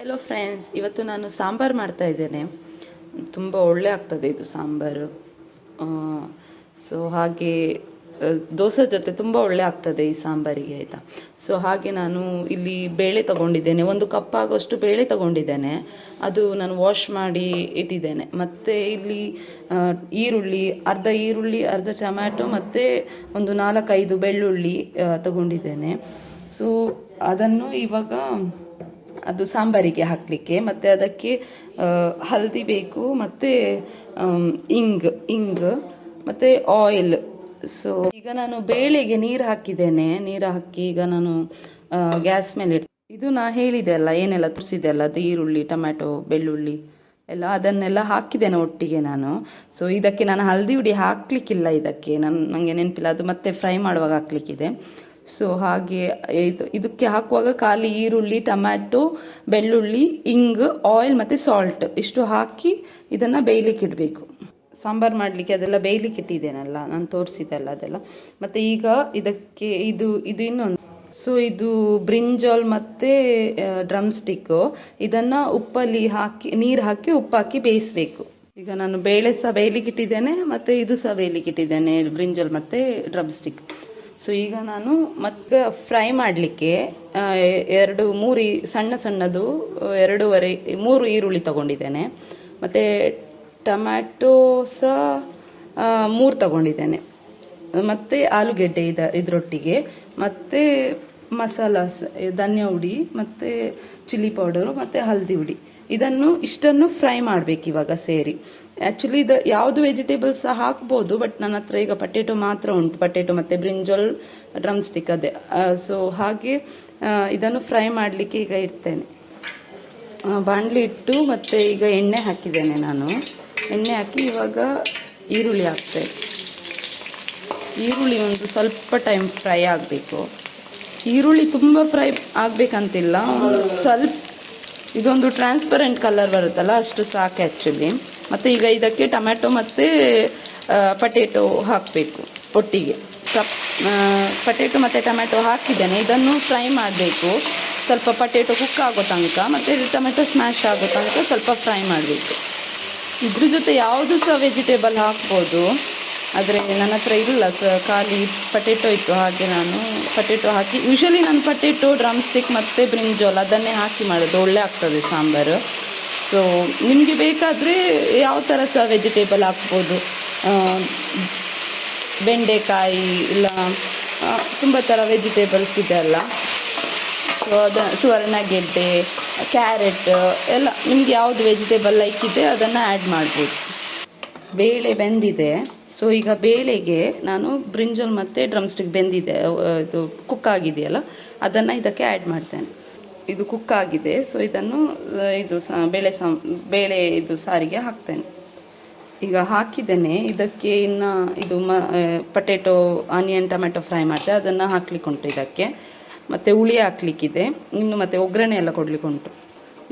Hello friends ಇವತ್ತು ನಾನು ಸಾಂಬಾರು ಮಾಡ್ತಾ ಇದ್ದೇನೆ. ತುಂಬ ಒಳ್ಳೆ ಆಗ್ತದೆ ಇದು ಸಾಂಬಾರು. ಸೊ ಹಾಗೆ ದೋಸೆ ಜೊತೆ ತುಂಬ ಒಳ್ಳೆ ಆಗ್ತದೆ ಈ ಸಾಂಬಾರಿಗೆ ಆಯಿತಾ? ಸೊ ಹಾಗೆ ನಾನು ಇಲ್ಲಿ ಬೇಳೆ ತಗೊಂಡಿದ್ದೇನೆ. ಒಂದು ಕಪ್ ಆಗೋಷ್ಟು ಬೇಳೆ ತಗೊಂಡಿದ್ದೇನೆ. ಅದು ನಾನು ವಾಶ್ ಮಾಡಿ ಇಟ್ಟಿದ್ದೇನೆ. ಮತ್ತು ಇಲ್ಲಿ ಈರುಳ್ಳಿ, ಅರ್ಧ ಈರುಳ್ಳಿ, ಅರ್ಧ ಟೊಮ್ಯಾಟೊ, ಮತ್ತು ಒಂದು ನಾಲ್ಕೈದು ಬೆಳ್ಳುಳ್ಳಿ ತಗೊಂಡಿದ್ದೇನೆ. ಸೊ ಅದನ್ನು ಇವಾಗ ಅದು ಸಾಂಬಾರಿಗೆ ಹಾಕಲಿಕ್ಕೆ, ಮತ್ತು ಅದಕ್ಕೆ ಹಲ್ದಿ ಬೇಕು, ಮತ್ತು ಇಂಗ್ ಇಂಗ್, ಮತ್ತು ಆಯಿಲ್ ಸೊ ಈಗ ನಾನು ಬೇಳೆಗೆ ನೀರು ಹಾಕಿದ್ದೇನೆ. ನೀರು ಹಾಕಿ ಈಗ ನಾನು ಗ್ಯಾಸ್ ಮೇಲೆ ಇಡ್ತೀನಿ. ಇದು ನಾ ಹೇಳಿದೆ ಅಲ್ಲ, ಏನೆಲ್ಲ ತುರಿಸಿದೆ ಅಲ್ಲ, ಅದು ಈರುಳ್ಳಿ, ಟೊಮ್ಯಾಟೊ, ಬೆಳ್ಳುಳ್ಳಿ, ಎಲ್ಲ ಅದನ್ನೆಲ್ಲ ಹಾಕಿದ್ದೇನೆ ಒಟ್ಟಿಗೆ ನಾನು. ಸೊ ಇದಕ್ಕೆ ನಾನು ಹಲ್ದಿ ಹುಡಿ ಹಾಕ್ಲಿಕ್ಕಿಲ್ಲ ಇದಕ್ಕೆ. ನಾನು ನನಗೆ ನೆನಪಿಲ್ಲ, ಅದು ಮತ್ತೆ ಫ್ರೈ ಮಾಡುವಾಗ ಹಾಕ್ಲಿಕ್ಕಿದೆ. ಸೊ ಹಾಗೆ, ಇದು, ಇದಕ್ಕೆ ಹಾಕುವಾಗ ಖಾಲಿ ಈರುಳ್ಳಿ, ಟೊಮ್ಯಾಟೊ, ಬೆಳ್ಳುಳ್ಳಿ, ಇಂಗ್, ಆಯಿಲ್ ಮತ್ತು ಸಾಲ್ಟ್ ಇಷ್ಟು ಹಾಕಿ ಇದನ್ನು ಬೇಯಲಿಕ್ಕೆ ಇಡಬೇಕು. ಸಾಂಬಾರು ಮಾಡಲಿಕ್ಕೆ ಅದೆಲ್ಲ ಬೇಯಲಿಕ್ಕೆ ಇಟ್ಟಿದ್ದೇನಲ್ಲ, ನಾನು ತೋರಿಸಿದ್ದಲ್ಲ ಅದೆಲ್ಲ. ಮತ್ತು ಈಗ ಇದಕ್ಕೆ, ಇದು ಇದು ಇನ್ನೊಂದು. ಸೊ ಇದು ಬ್ರಿಂಜಾಲ್ ಮತ್ತು ಡ್ರಮ್ ಸ್ಟಿಕ್ಕು ಇದನ್ನು ಉಪ್ಪಲ್ಲಿ ಹಾಕಿ, ನೀರು ಹಾಕಿ, ಉಪ್ಪು ಹಾಕಿ ಬೇಯಿಸಬೇಕು. ಈಗ ನಾನು ಬೇಳೆ ಸಹ ಬೇಯಲಿಕ್ಕೆ ಇಟ್ಟಿದ್ದೇನೆ, ಮತ್ತು ಇದು ಸಹ ಬೇಯಲಿಕ್ಕೆ ಇಟ್ಟಿದ್ದೇನೆ, ಬ್ರಿಂಜಾಲ್ ಮತ್ತು ಡ್ರಮ್ ಸ್ಟಿಕ್ ಸೊ ಈಗ ನಾನು ಮತ್ತೆ ಫ್ರೈ ಮಾಡಲಿಕ್ಕೆ ಎರಡು, ಮೂರು ಸಣ್ಣ ಸಣ್ಣದು ಎರಡೂವರೆ, ಮೂರು ಈರುಳ್ಳಿ ತಗೊಂಡಿದ್ದೇನೆ. ಮತ್ತು ಟೊಮ್ಯಾಟೋ ಸಹ ಮೂರು ತಗೊಂಡಿದ್ದೇನೆ. ಮತ್ತು ಆಲೂಗೆಡ್ಡೆ ಇದ, ಇದರೊಟ್ಟಿಗೆ. ಮತ್ತು ಮಸಾಲ ಸ- ಧನ್ಯ ಹುಡಿ ಮತ್ತು ಚಿಲ್ಲಿ ಪೌಡರು ಮತ್ತು ಹಲ್ದಿ ಹುಡಿ ಇದನ್ನು ಇಷ್ಟನ್ನು ಫ್ರೈ ಮಾಡಬೇಕು ಇವಾಗ ಸೇರಿ. ಆ್ಯಕ್ಚುಲಿ ಇದು ಯಾವುದು ವೆಜಿಟೇಬಲ್ಸ್ ಸಹ ಹಾಕ್ಬೋದು ಬಟ್ ನನ್ನ ಹತ್ರ ಈಗ ಪಟೇಟೊ ಮಾತ್ರ ಉಂಟು. ಪಟೇಟೊ ಮತ್ತು ಬ್ರಿಂಜೋಲ್ ಡ್ರಮ್ ಸ್ಟಿಕ್ ಅದೇ ಸೊ ಹಾಗೆ ಇದನ್ನು ಫ್ರೈ ಮಾಡಲಿಕ್ಕೆ ಈಗ ಇಡ್ತೇನೆ ಬಾಣಲಿ ಇಟ್ಟು ಮತ್ತು ಈಗ ಎಣ್ಣೆ ಹಾಕಿದ್ದೇನೆ ನಾನು. ಎಣ್ಣೆ ಹಾಕಿ ಇವಾಗ ಈರುಳ್ಳಿ ಹಾಕ್ತೇನೆ. ಈರುಳ್ಳಿ ಒಂದು ಸ್ವಲ್ಪ ಟೈಮ್ ಫ್ರೈ ಆಗಬೇಕು. ಈರುಳ್ಳಿ ತುಂಬ ಫ್ರೈ ಆಗಬೇಕಂತಿಲ್ಲ. ಸ್ವಲ್ಪ ಇದೊಂದು ಟ್ರಾನ್ಸ್ಪರೆಂಟ್ ಕಲರ್ ಬರುತ್ತಲ್ಲ, ಅಷ್ಟು ಸಾಕು ಆ್ಯಕ್ಚುಲಿ ಮತ್ತು ಈಗ ಇದಕ್ಕೆ ಟೊಮೆಟೊ ಮತ್ತು ಪಟೇಟೊ ಹಾಕಬೇಕು ಒಟ್ಟಿಗೆ. ಸಪ್ ಪಟೇಟೊ ಮತ್ತು ಟೊಮೆಟೊ ಹಾಕಿದ್ದೇನೆ. ಇದನ್ನು ಫ್ರೈ ಮಾಡಬೇಕು. ಸ್ವಲ್ಪ ಪಟೇಟೊ ಕುಕ್ ಆಗೋ ತನಕ ಮತ್ತು ಟೊಮೆಟೊ ಸ್ಮ್ಯಾಶ್ ಆಗೋ ತನಕ ಸ್ವಲ್ಪ ಫ್ರೈ ಮಾಡಬೇಕು. ಇದ್ರ ಜೊತೆ ಯಾವುದು ಸಹ ವೆಜಿಟೇಬಲ್ ಹಾಕ್ಬೋದು. ಆದರೆ ನನ್ನ ಹತ್ರ ಇಲ್ಲ ಸ, ಖಾಲಿ ಪಟೇಟೊ ಇತ್ತು ಹಾಗೆ ನಾನು ಪಟೇಟೊ ಹಾಕಿ ಯೂಶ್ವಲಿ ನಾನು ಪಟೇಟೊ ಡ್ರಮ್ ಸ್ಟಿಕ್ ಮತ್ತು ಬ್ರಿಂಜೋಲ್ ಅದನ್ನೇ ಹಾಕಿ ಮಾಡೋದು, ಒಳ್ಳೆ ಆಗ್ತದೆ ಸಾಂಬಾರು. ಸೊ ನಿಮಗೆ ಬೇಕಾದರೆ ಯಾವ ಥರ ಸಹ ವೆಜಿಟೇಬಲ್ ಹಾಕ್ಬೋದು? ಬೆಂಡೆಕಾಯಿ ಇಲ್ಲ ತುಂಬ ಥರ ವೆಜಿಟೇಬಲ್ಸ್ ಇದೆ ಅಲ್ಲ. ಸೊ ಅದ ಸುವರ್ಣಗೆಡ್ಡೆ ಕ್ಯಾರೆಟ್ ಎಲ್ಲ ನಿಮಗೆ ಯಾವುದು ವೆಜಿಟೇಬಲ್ ಲೈಕ್ ಇದೆ ಅದನ್ನು ಆ್ಯಡ್ ಮಾಡ್ಬೋದು. ಬೇಳೆ ಬೆಂದಿದೆ. ಸೊ ಈಗ ಬೇಳೆಗೆ ನಾನು ಬ್ರಿಂಜಲ್ ಮತ್ತು ಡ್ರಮ್ ಸ್ಟಿಕ್ ಬೆಂದಿದೆ ಇದು ಕುಕ್ ಆಗಿದೆಯಲ್ಲ, ಅದನ್ನು ಇದಕ್ಕೆ ಆ್ಯಡ್ ಮಾಡ್ತೇನೆ. ಇದು ಕುಕ್ ಆಗಿದೆ ಸೊ ಇದನ್ನು ಇದು ಸ, ಬೇಳೆ ಸಾಂ, ಬೇಳೆ ಇದು ಸಾರಿಗೆ ಹಾಕ್ತೇನೆ. ಈಗ ಹಾಕಿದ್ದೇನೆ, ಇದಕ್ಕೆ ಇನ್ನು ಇದು ಮ ಪಟೇಟೊ ಆನಿಯನ್ ಟೊಮೆಟೊ ಫ್ರೈ ಮಾಡಿದೆ ಅದನ್ನು ಹಾಕ್ಲಿಕ್ಕೆ ಉಂಟು ಇದಕ್ಕೆ. ಮತ್ತು ಹುಳಿ ಹಾಕ್ಲಿಕ್ಕಿದೆ, ಇನ್ನು ಮತ್ತು ಒಗ್ಗರಣೆ ಎಲ್ಲ ಕೊಡ್ಲಿಕ್ಕೆ ಉಂಟು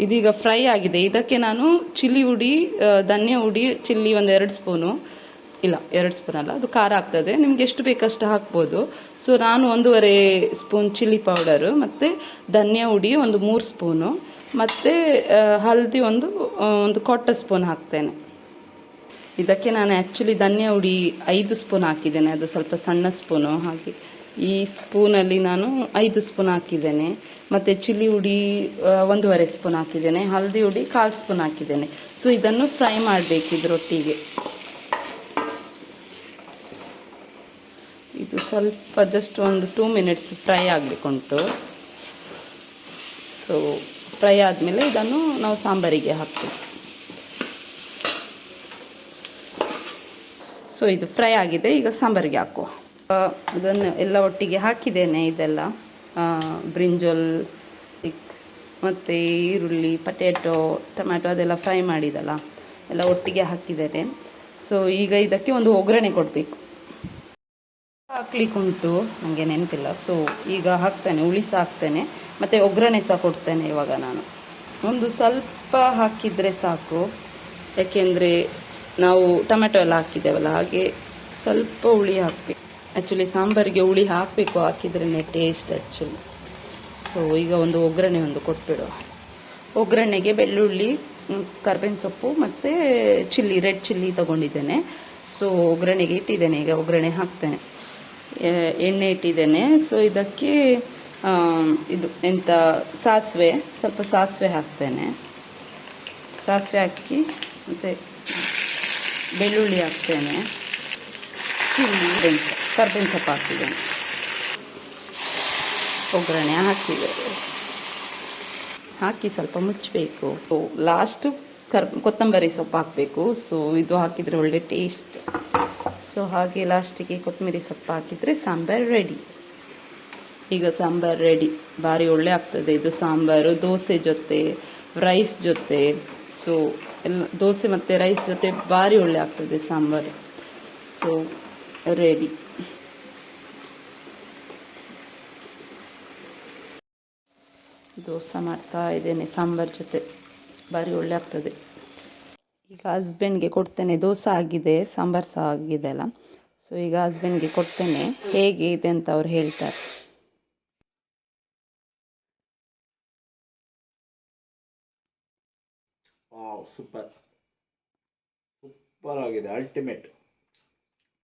ಇದೀಗ ಫ್ರೈ ಆಗಿದೆ, ಇದಕ್ಕೆ ನಾನು ಚಿಲ್ಲಿ ಹುಡಿ ಧನ್ಯ ಹುಡಿ, ಚಿಲ್ಲಿ ಒಂದು ಎರಡು ಸ್ಪೂನು ಇಲ್ಲ, ಎರಡು ಸ್ಪೂನ್ ಅಲ್ಲ. ಅದು ಖಾರ ಆಗ್ತದೆ. ನಿಮ್ಗೆ ಎಷ್ಟು ಬೇಕಷ್ಟು ಹಾಕ್ಬೋದು. ಸೊ ನಾನು ಒಂದೂವರೆ ಸ್ಪೂನ್ ಚಿಲ್ಲಿ ಪೌಡರು ಮತ್ತು ಧನ್ಯ ಹುಡಿ ಒಂದು ಮೂರು ಸ್ಪೂನು ಮತ್ತು ಹಲ್ದಿ ಒಂದು ಒಂದು ಕೊಟ್ಟ ಸ್ಪೂನ್ ಹಾಕ್ತೇನೆ. ಇದಕ್ಕೆ ನಾನು ಆ್ಯಕ್ಚುಲಿ ಧನ್ಯ ಹುಡಿ ಐದು ಸ್ಪೂನ್ ಹಾಕಿದ್ದೇನೆ. ಅದು ಸ್ವಲ್ಪ ಸಣ್ಣ ಸ್ಪೂನು ಹಾಗೆ. ಈ ಸ್ಪೂನಲ್ಲಿ ನಾನು ಐದು ಸ್ಪೂನ್ ಹಾಕಿದ್ದೇನೆ. ಮತ್ತು ಚಿಲ್ಲಿ ಹುಡಿ ಒಂದೂವರೆ ಸ್ಪೂನ್ ಹಾಕಿದ್ದೇನೆ. ಹಲ್ದಿ ಹುಡಿ ಕಾಲು ಸ್ಪೂನ್ ಹಾಕಿದ್ದೇನೆ. ಸೊ ಇದನ್ನು ಫ್ರೈ ಮಾಡಬೇಕು ಇದರೊಟ್ಟಿಗೆ ಇದು ಸ್ವಲ್ಪ ಜಸ್ಟ್ ಒಂದು ಟೂ ಮಿನಿಟ್ಸ್ ಫ್ರೈ ಆಗಲಿಕ್ಕುಂಟು. ಸೊ ಫ್ರೈ ಆದಮೇಲೆ ಇದನ್ನು ನಾವು ಸಾಂಬಾರಿಗೆ ಹಾಕ್ತೀವಿ. ಸೊ ಇದು ಫ್ರೈ ಆಗಿದೆ ಈಗ ಸಾಂಬಾರಿಗೆ ಹಾಕುವ. ಆ, ಅದನ್ನು ಎಲ್ಲ ಒಟ್ಟಿಗೆ ಹಾಕಿದ್ದೇನೆ ಇದೆಲ್ಲ. ಬ್ರಿಂಜಾಲ್ ಮತ್ತು ಈರುಳ್ಳಿ ಪಟೇಟೊ ಟೊಮ್ಯಾಟೊ ಅದೆಲ್ಲ ಫ್ರೈ ಮಾಡಿದಲ್ಲ ಎಲ್ಲ ಒಟ್ಟಿಗೆ ಹಾಕಿದ್ದೇನೆ. ಸೊ ಈಗ ಇದಕ್ಕೆ ಒಂದು ಒಗ್ಗರಣೆ ಕೊಡಬೇಕು. ಹಾಕ್ಲಿಕ್ಕೆ ಉಂಟು ನನಗೆ ನೆನಪಿಲ್ಲ. ಸೊ ಈಗ ಹಾಕ್ತೇನೆ, ಹುಳಿ ಸಹ ಹಾಕ್ತೇನೆ, ಮತ್ತು ಒಗ್ಗರಣೆ ಸಹ ಕೊಡ್ತೇನೆ ಇವಾಗ ನಾನು. ಒಂದು ಸ್ವಲ್ಪ ಹಾಕಿದರೆ ಸಾಕು. ಯಾಕೆಂದರೆ ನಾವು ಟೊಮೆಟೊ ಎಲ್ಲ ಹಾಕಿದ್ದೇವಲ್ಲ, ಹಾಗೆ ಸ್ವಲ್ಪ ಹುಳಿ ಹಾಕಬೇಕು. ಆ್ಯಕ್ಚುಲಿ ಸಾಂಬಾರಿಗೆ ಹುಳಿ ಹಾಕಬೇಕು ಹಾಕಿದ್ರೇ ಟೇಸ್ಟ್ ಆ್ಯಕ್ಚುಲಿ ಸೊ ಈಗ ಒಂದು ಒಗ್ಗರಣೆ ಒಂದು ಕೊಟ್ಬಿಡುವ ಒಗ್ಗರಣೆಗೆ ಬೆಳ್ಳುಳ್ಳಿ ಕರ್ಬೇವಿನ ಸೊಪ್ಪು ಮತ್ತು ಚಿಲ್ಲಿ, ರೆಡ್ ಚಿಲ್ಲಿ ತಗೊಂಡಿದ್ದೇನೆ. ಸೊ ಒಗ್ಗರಣೆಗೆ ಇಟ್ಟಿದ್ದೇನೆ, ಈಗ ಒಗ್ಗರಣೆ ಹಾಕ್ತೇನೆ. ಎಣ್ಣೆ ಇಟ್ಟಿದ್ದೇನೆ. ಸೊ ಇದಕ್ಕೆ ಇದು ಎಂತ, ಸಾಸಿವೆ, ಸ್ವಲ್ಪ ಸಾಸಿವೆ ಹಾಕ್ತೇನೆ. ಸಾಸಿವೆ ಹಾಕಿ, ಮತ್ತು ಬೆಳ್ಳುಳ್ಳಿ ಹಾಕ್ತೇನೆ. ಕರ್ಬೇವಿನ ಸೊಪ್ಪು ಹಾಕ್ತಿದ್ದೇನೆ. ಒಗ್ಗರಣೆ ಹಾಕಿದೆ. ಹಾಕಿ ಸ್ವಲ್ಪ ಮುಚ್ಚಬೇಕು. ಲಾಸ್ಟ್ ಕರ್, ಕೊತ್ತಂಬರಿ ಸೊಪ್ಪು ಹಾಕಬೇಕು. ಸೊ ಇದು ಹಾಕಿದರೆ ಒಳ್ಳೆ ಟೇಸ್ಟ್ ಸೊ ಹಾಗೆ ಲಾಸ್ಟಿಗೆ ಕೊತ್ತಂಬರಿ ಸೊಪ್ಪು ಹಾಕಿದರೆ ಸಾಂಬಾರು ರೆಡಿ ಈಗ ಸಾಂಬಾರು ರೆಡಿ ಭಾರಿ ಒಳ್ಳೆ ಆಗ್ತದೆ ಇದು ಸಾಂಬಾರು, ದೋಸೆ ಜೊತೆ ರೈಸ್ ಜೊತೆ. ಸೊ ಎಲ್ಲ, ದೋಸೆ ಮತ್ತು ರೈಸ್ ಜೊತೆ ಭಾರಿ ಒಳ್ಳೆ ಆಗ್ತದೆ ಸಾಂಬಾರು. ಸೊ ರೆಡಿ ದೋಸೆ ಮಾಡ್ತಾ ಇದ್ದೇನೆ ಸಾಂಬಾರ್ ಜೊತೆ. ಭಾರಿ ಒಳ್ಳೆ ಆಗ್ತದೆ. ಈಗ ಹಸ್ಬೆಂಡ್ಗೆ ಕೊಡ್ತೇನೆ, ದೋಸೆ ಆಗಿದೆ, ಸಾಂಬಾರ್ ಸಹ ಆಗಿದೆ ಅಲ್ಲ? ಸೊ ಈಗ ಹಸ್ಬೆಂಡ್ಗೆ ಕೊಡ್ತೇನೆ. ಹೇಗೆ ಇದೆ ಅಂತ ಅವ್ರು ಹೇಳ್ತಾರೆ. ಸೂಪರ್ ಸೂಪರ್ ಆಗಿದೆ ಅಲ್ಟಿಮೇಟ್